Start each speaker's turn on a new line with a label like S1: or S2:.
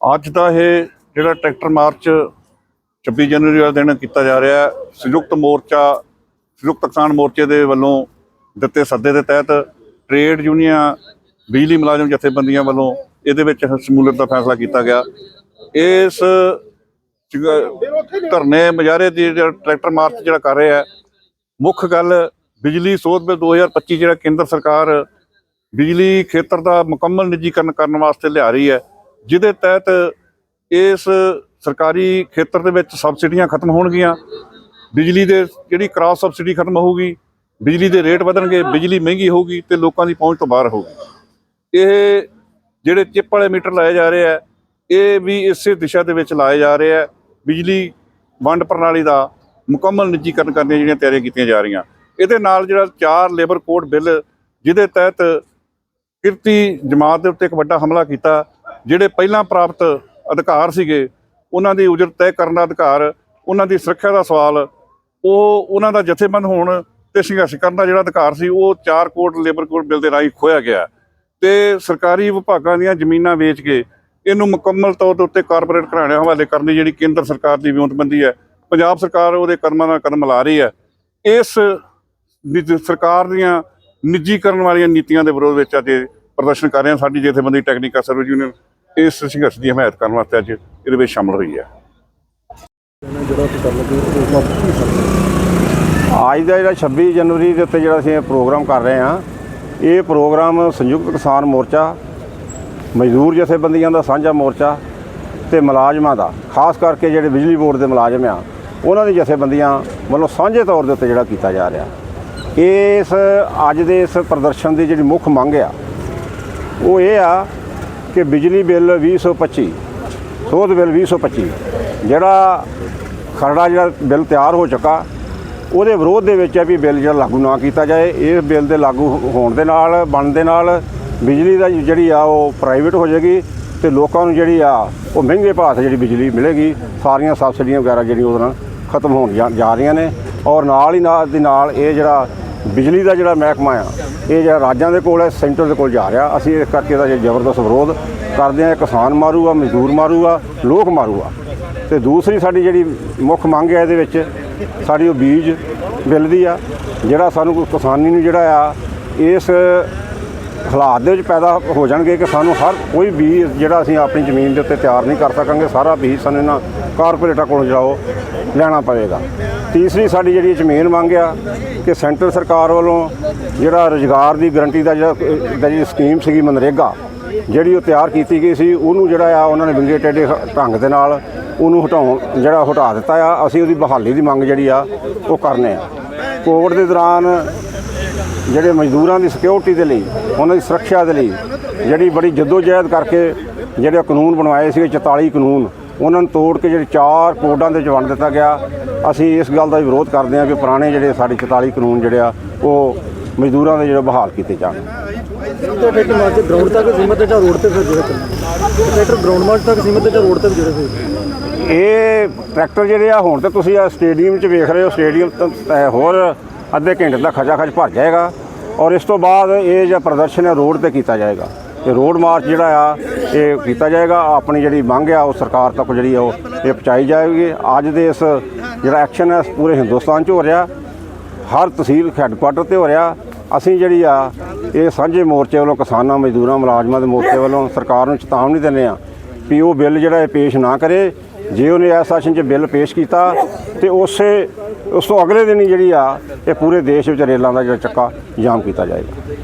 S1: ਅੱਜ ਦਾ ਇਹ ਜਿਹੜਾ ਟਰੈਕਟਰ ਮਾਰਚ 26 ਜਨਵਰੀ ਵਾਲੇ ਦਿਨ ਕੀਤਾ ਜਾ ਰਿਹਾ ਹੈ, ਸੰਯੁਕਤ ਮੋਰਚਾ, ਸੰਯੁਕਤ ਕਿਸਾਨ ਮੋਰਚੇ ਦੇ ਵੱਲੋਂ ਦਿੱਤੇ ਸੱਦੇ ਦੇ ਤਹਿਤ ਟ੍ਰੇਡ ਯੂਨੀਅਨ, ਬਿਜਲੀ ਮੁਲਾਜ਼ਮ ਜਥੇਬੰਦੀਆਂ ਵੱਲੋਂ ਇਹਦੇ ਵਿੱਚ ਸ਼ਮੂਲੀਅਤ ਦਾ ਫੈਸਲਾ ਕੀਤਾ ਗਿਆ। ਇਸ ਧਰਨੇ ਮੁਜ਼ਾਹਰੇ ਦੀ ਜਿਹੜਾ ਟਰੈਕਟਰ ਮਾਰਚ ਜਿਹੜਾ ਕਰ ਰਿਹਾ ਹੈ, ਮੁੱਖ ਗੱਲ ਬਿਜਲੀ ਸੋਧ ਬਿੱਲ 2025 ਜਿਹੜਾ ਕੇਂਦਰ ਸਰਕਾਰ ਬਿਜਲੀ ਖੇਤਰ ਦਾ ਮੁਕੰਮਲ ਨਿੱਜੀਕਰਨ ਕਰਨ ਵਾਸਤੇ ਲਿਆ ਰਹੀ ਹੈ, ਜਿਹਦੇ ਤਹਿਤ ਇਸ ਸਰਕਾਰੀ ਖੇਤਰ ਦੇ ਵਿੱਚ ਸਬਸਿਡੀਆਂ ਖਤਮ ਹੋਣਗੀਆਂ, ਬਿਜਲੀ ਦੇ ਜਿਹੜੀ ਕ੍ਰਾਸ ਸਬਸਿਡੀ ਖਤਮ ਹੋਊਗੀ, ਬਿਜਲੀ ਦੇ ਰੇਟ ਵਧਣਗੇ, ਬਿਜਲੀ ਮਹਿੰਗੀ ਹੋਊਗੀ ਤੇ ਲੋਕਾਂ ਦੀ ਪਹੁੰਚ ਤੋਂ ਬਾਹਰ ਹੋਊਗੀ। ਇਹ ਜਿਹੜੇ ਚਿੱਪ ਵਾਲੇ ਮੀਟਰ ਲਾਏ ਜਾ ਰਹੇ ਆ, ਇਹ ਵੀ ਇਸੇ ਦਿਸ਼ਾ ਦੇ ਵਿੱਚ ਲਾਏ ਜਾ ਰਹੇ ਆ, ਬਿਜਲੀ ਵੰਡ ਪ੍ਰਣਾਲੀ ਦਾ ਮੁਕੰਮਲ ਨਿੱਜੀਕਰਨ ਕਰਨ ਦੀਆਂ ਜਿਹੜੀਆਂ ਤਿਆਰੀਆਂ ਕੀਤੀਆਂ ਜਾ ਰਹੀਆਂ। ਇਹਦੇ ਨਾਲ ਜਿਹੜਾ ਚਾਰ ਲੇਬਰ ਕੋਡ ਬਿੱਲ ਜਿਹਦੇ ਤਹਿਤ ਕਿਰਤੀ ਜਮਾਤ ਦੇ ਉੱਤੇ ਇੱਕ ਵੱਡਾ ਹਮਲਾ ਕੀਤਾ, ਜਿਹੜੇ ਪਹਿਲਾਂ ਪ੍ਰਾਪਤ ਅਧਿਕਾਰ ਸੀਗੇ, ਉਹਨਾਂ ਦੀ ਉਜਰਤ ਤੈਅ ਕਰਨ ਦਾ ਅਧਿਕਾਰ, ਉਹਨਾਂ ਦੀ ਸੁਰੱਖਿਆ ਦਾ ਸਵਾਲ, ਉਹ ਉਹਨਾਂ ਦਾ ਜਥੇਬੰਦ ਹੋਣ ਤੇ ਸੰਘਰਸ਼ ਕਰਨ ਦਾ ਜਿਹੜਾ ਅਧਿਕਾਰ ਸੀ, ਉਹ ਚਾਰ ਕੋਟ ਲੇਬਰ ਕੋਡ ਬਿੱਲ ਦੇ ਰਾਹੀਂ ਖੋਇਆ ਗਿਆ। ਤੇ ਸਰਕਾਰੀ ਵਿਭਾਗਾਂ ਦੀਆਂ ਜ਼ਮੀਨਾਂ ਵੇਚ ਕੇ ਇਹਨੂੰ ਮੁਕੰਮਲ ਤੌਰ ਦੇ ਉੱਤੇ ਕਾਰਪੋਰੇਟ ਘਰਾਣਿਆਂ ਹਵਾਲੇ ਕਰਨ ਦੀ ਜਿਹੜੀ ਕੇਂਦਰ ਸਰਕਾਰ ਦੀ ਵਿਉਂਤਬੰਦੀ ਹੈ, ਪੰਜਾਬ ਸਰਕਾਰ ਉਹਦੇ ਕਰਮਾਂ ਨਾਲ ਕਦਮ ਲਾ ਰਹੀ ਹੈ। ਇਸ ਸਰਕਾਰ ਦੀਆਂ ਨਿੱਜੀਕਰਨ ਵਾਲੀਆਂ ਨੀਤੀਆਂ ਦੇ ਵਿਰੋਧ ਵਿੱਚ ਅੱਜ ਪ੍ਰਦਰਸ਼ਨ ਕਰ ਰਹੇ ਹਾਂ। ਸਾਡੀ ਜਥੇਬੰਦੀ ਟੈਕਨੀਕਲ ਸਰਵਿਸ ਯੂਨੀਅਨ ਇਸ ਸੰਘਰਸ਼ ਦੀ ਹਮਾਇਤ ਕਰਨ ਵਾਸਤੇ ਅੱਜ ਇਹਦੇ ਵਿੱਚ ਸ਼ਾਮਲ ਹੋਈ ਹੈ।
S2: ਅੱਜ ਦਾ ਜਿਹੜਾ 26 ਜਨਵਰੀ ਦੇ ਉੱਤੇ ਜਿਹੜਾ ਅਸੀਂ ਇਹ ਪ੍ਰੋਗਰਾਮ ਕਰ ਰਹੇ ਹਾਂ, ਇਹ ਪ੍ਰੋਗਰਾਮ ਸੰਯੁਕਤ ਕਿਸਾਨ ਮੋਰਚਾ, ਮਜ਼ਦੂਰ ਜਥੇਬੰਦੀਆਂ ਦਾ ਸਾਂਝਾ ਮੋਰਚਾ ਤੇ ਮੁਲਾਜ਼ਮਾਂ ਦਾ, ਖਾਸ ਕਰਕੇ ਜਿਹੜੇ ਬਿਜਲੀ ਬੋਰਡ ਦੇ ਮੁਲਾਜ਼ਮ ਆ, ਉਹਨਾਂ ਦੀ ਜਥੇਬੰਦੀਆਂ ਵੱਲੋਂ ਸਾਂਝੇ ਤੌਰ ਦੇ ਉੱਤੇ ਜਿਹੜਾ ਕੀਤਾ ਜਾ ਰਿਹਾ। ਇਸ ਅੱਜ ਦੇ ਇਸ ਪ੍ਰਦਰਸ਼ਨ ਦੀ ਜਿਹੜੀ ਮੁੱਖ ਮੰਗ ਆ, ਉਹ ਇਹ ਆ ਕਿ ਬਿਜਲੀ ਬਿੱਲ 2025 ਸੋਧ ਬਿੱਲ 2025 ਜਿਹੜਾ ਖਰੜਾ ਜਿਹੜਾ ਬਿੱਲ ਤਿਆਰ ਹੋ ਚੁੱਕਾ, ਉਹਦੇ ਵਿਰੋਧ ਦੇ ਵਿੱਚ ਹੈ ਵੀ ਬਿੱਲ ਜਿਹੜਾ ਲਾਗੂ ਨਾ ਕੀਤਾ ਜਾਏ। ਇਸ ਬਿੱਲ ਦੇ ਲਾਗੂ ਹੋਣ ਦੇ ਨਾਲ, ਬਣਨ ਦੇ ਨਾਲ ਬਿਜਲੀ ਦਾ ਜਿਹੜੀ ਆ ਉਹ ਪ੍ਰਾਈਵੇਟ ਹੋ ਜਾਏਗੀ ਤੇ ਲੋਕਾਂ ਨੂੰ ਜਿਹੜੀ ਆ ਉਹ ਮਹਿੰਗੇ ਭਾਅ ਤੇ ਜਿਹੜੀ ਬਿਜਲੀ ਮਿਲੇਗੀ, ਸਾਰੀਆਂ ਸਬਸਿਡੀਆਂ ਵਗੈਰਾ ਜਿਹੜੀ ਉਹਦੇ ਨਾਲ ਖਤਮ ਹੋਣ ਜਾ- ਜਾ ਰਹੀਆਂ ਨੇ ਔਰ ਨਾਲ ਹੀ ਨਾਲ ਦੇ ਨਾਲ ਇਹ ਜਿਹੜਾ ਬਿਜਲੀ ਦਾ ਜਿਹੜਾ ਮਹਿਕਮਾ ਆ, ਇਹ ਜਿਹੜਾ ਰਾਜਾਂ ਦੇ ਕੋਲ ਹੈ, ਸੈਂਟਰ ਦੇ ਕੋਲ ਜਾ ਰਿਹਾ। ਅਸੀਂ ਇਸ ਕਰਕੇ ਇਹਦਾ ਜਿਹੜਾ ਜ਼ਬਰਦਸਤ ਵਿਰੋਧ ਕਰਦੇ ਹਾਂ। ਕਿਸਾਨ ਮਾਰੂਗਾ, ਮਜ਼ਦੂਰ ਮਾਰੂਗਾ, ਲੋਕ ਮਾਰੂਗਾ। ਤੇ ਦੂਸਰੀ ਸਾਡੀ ਜਿਹੜੀ ਮੁੱਖ ਮੰਗ ਹੈ ਇਹਦੇ ਵਿੱਚ, ਸਾਡੀ ਉਹ ਬੀਜ ਬਿੱਲ ਦੀ ਆ, ਜਿਹੜਾ ਸਾਨੂੰ ਕਿਸਾਨੀ ਨੂੰ ਜਿਹੜਾ ਆ, ਇਸ ਹਾਲਾਤ ਦੇ ਵਿੱਚ ਪੈਦਾ ਹੋ ਜਾਣਗੇ ਕਿ ਸਾਨੂੰ ਹਰ ਕੋਈ ਬੀਜ ਜਿਹੜਾ ਅਸੀਂ ਆਪਣੀ ਜ਼ਮੀਨ ਦੇ ਉੱਤੇ ਤਿਆਰ ਨਹੀਂ ਕਰ ਸਕਾਂਗੇ, ਸਾਰਾ ਬੀਜ ਸਾਨੂੰ ਇਹਨਾਂ ਕਾਰਪੋਰੇਟਾਂ ਕੋਲੋਂ ਜਾਓ, ਲੈਣਾ ਪਵੇਗਾ। ਤੀਸਰੀ, ਸਾਡੀ ਜਿਹੜੀ ਜ਼ਮੀਨ ਮੰਗ ਆ ਕਿ ਸੈਂਟਰ ਸਰਕਾਰ ਵੱਲੋਂ ਜਿਹੜਾ ਰੁਜ਼ਗਾਰ ਦੀ ਗਰੰਟੀ ਦਾ ਜਿਹੜਾ ਜਿਹੜੀ ਸਕੀਮ ਸੀਗੀ ਮਨਰੇਗਾ, ਜਿਹੜੀ ਉਹ ਤਿਆਰ ਕੀਤੀ ਗਈ ਸੀ, ਉਹਨੂੰ ਜਿਹੜਾ ਆ ਉਹਨਾਂ ਨੇ ਵਿੰਗੇ ਟੇਡੇ ਢੰਗ ਦੇ ਨਾਲ ਉਹਨੂੰ ਹਟਾਉਣ, ਜਿਹੜਾ ਹਟਾ ਦਿੱਤਾ ਆ, ਅਸੀਂ ਉਹਦੀ ਬਹਾਲੀ ਦੀ ਮੰਗ ਜਿਹੜੀ ਆ, ਉਹ ਕਰਨੇ ਆ। ਕੋਵਿਡ ਦੇ ਦੌਰਾਨ ਜਿਹੜੇ ਮਜ਼ਦੂਰਾਂ ਦੀ ਸਿਕਿਉਰਿਟੀ ਦੇ ਲਈ ਉਹਨਾਂ ਦੀ ਸੁਰੱਖਿਆ ਦੇ ਲਈ ਜਿਹੜੀ ਬੜੀ ਜਦੋਜਹਿਦ ਕਰਕੇ ਜਿਹੜੇ ਕਾਨੂੰਨ ਬਣਵਾਏ ਸੀਗੇ 44 ਕਾਨੂੰਨ ਉਹਨਾਂ ਨੂੰ ਤੋੜ ਕੇ ਜਿਹੜੇ ਚਾਰ ਕੋਡਾਂ ਦੇ ਵਿੱਚ ਵੰਡ ਦਿੱਤਾ ਗਿਆ। ਅਸੀਂ ਇਸ ਗੱਲ ਦਾ ਵਿਰੋਧ ਕਰਦੇ ਹਾਂ ਕਿ ਪੁਰਾਣੇ ਜਿਹੜੇ ਸਾਡੇ 44 ਕਾਨੂੰਨ ਜਿਹੜੇ ਆ ਉਹ ਮਜ਼ਦੂਰਾਂ ਦੇ ਜਿਹੜੇ ਬਹਾਲ ਕੀਤੇ ਜਾਣ।
S3: ਤੇ ਟਰੈਕਟਰ ਮਾਰਚ ਗਰਾਊਂਡ ਤੱਕ ਸੀਮਤ ਹੈ ਜਾਂ ਰੋਡ ਤੇ ਫਿਰ ਜਿਹੜੇ ਚੱਲਣਾ ਟਰੈਕਟਰ ਗਰਾਊਂਡ ਮਾਰਚ ਤੱਕ ਸੀਮਤ ਹੈ ਜਾਂ ਰੋਡ ਤੇ ਵੀ ਜਿਹੜੇ ਫਿਰ?
S2: ਇਹ ਟਰੈਕਟਰ ਜਿਹੜੇ ਆ ਹੁਣ ਤੇ ਤੁਸੀਂ ਆ ਸਟੇਡੀਅਮ 'ਚ ਵੇਖ ਰਹੇ ਹੋ ਸਟੇਡੀਅਮ ਤਾਂ ਹੋਰ ਅੱਧੇ ਘੰਟੇ ਦਾ ਖਜਾ ਖਚ ਭਰ ਜਾਏਗਾ ਔਰ ਇਸ ਤੋਂ ਬਾਅਦ ਇਹ ਜਿਹੜਾ ਪ੍ਰਦਰਸ਼ਨ ਹੈ ਰੋਡ ਤੇ ਕੀਤਾ ਜਾਏਗਾ। ਤੇ ਰੋਡ ਮਾਰਚ ਜਿਹੜਾ ਆ, ਇਹ ਕੀਤਾ ਜਾਏਗਾ। ਆਪਣੀ ਜਿਹੜੀ ਮੰਗ ਆ, ਉਹ ਸਰਕਾਰ ਤੱਕ ਜਿਹੜੀ ਆ, ਉਹ ਇਹ ਪਹੁੰਚਾਈ ਜਾਏਗੀ। ਅੱਜ ਦੇ ਇਸ ਜਿਹੜਾ ਐਕਸ਼ਨ ਹੈ ਪੂਰੇ ਹਿੰਦੁਸਤਾਨ 'ਚ ਹੋ ਰਿਹਾ। ਹਰ ਤਹਿਸੀਲ ਹੈੱਡਕੁਆਟਰ ਤੇ ਹੋ ਰਿਹਾ। ਅਸੀਂ ਜਿਹੜੀ ਆ, ਇਹ ਸਾਂਝੇ ਮੋਰਚੇ ਵੱਲੋਂ ਕਿਸਾਨਾਂ, ਮਜ਼ਦੂਰਾਂ, ਮੁਲਾਜ਼ਮਾਂ ਦੇ ਮੋਰਚੇ ਵੱਲੋਂ ਸਰਕਾਰ ਨੂੰ ਚੇਤਾਵਨੀ ਦਿੰਦੇ ਆ ਵੀ ਉਹ ਬਿੱਲ ਜਿਹੜਾ ਇਹ ਪੇਸ਼ ਨਾ ਕਰੇ। ਜੇ ਉਹਨੇ ਇਸ ਸੈਸ਼ਨ 'ਚ ਬਿੱਲ ਪੇਸ਼ ਕੀਤਾ, ਤੇ ਉਸੇ ਉਸ ਤੋਂ ਅਗਲੇ ਦਿਨ ਹੀ ਜਿਹੜੀ ਆ, ਇਹ ਪੂਰੇ ਦੇਸ਼ ਵਿੱਚ ਰੇਲਾਂ ਦਾ ਜਿਹੜਾ ਚੱਕਾ ਜਾਮ ਕੀਤਾ ਜਾਏਗਾ।